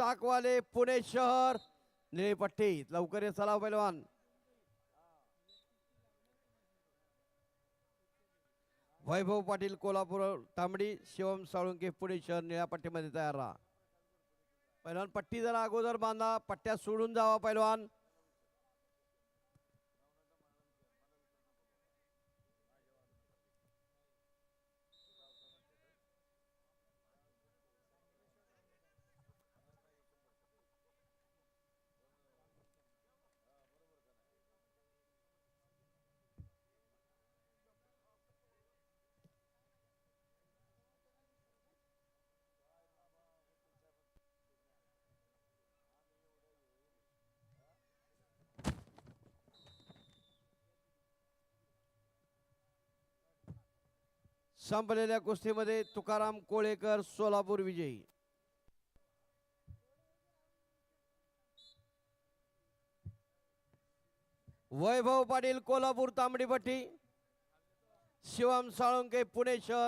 टाकवाले पुणे शहर. निळे पट्टी लवकर ये चला हो पैलवान. वैभव पाटील कोल्हापूर तांबडी शिवम साळुंके पुणे शहर निळ्या पट्टीमध्ये तयार राहा. पैलवान पट्टी जरा अगोदर बांधा पट्ट्या सोडून जावा पैलवान. संपलेल्या कुस्तीमध्ये तुकाराम कोळेकर सोलापूर विजयी. वैभव पाटील कोल्हापूर तांबडीपट्टी शिवम साळुंके पुणे शहर.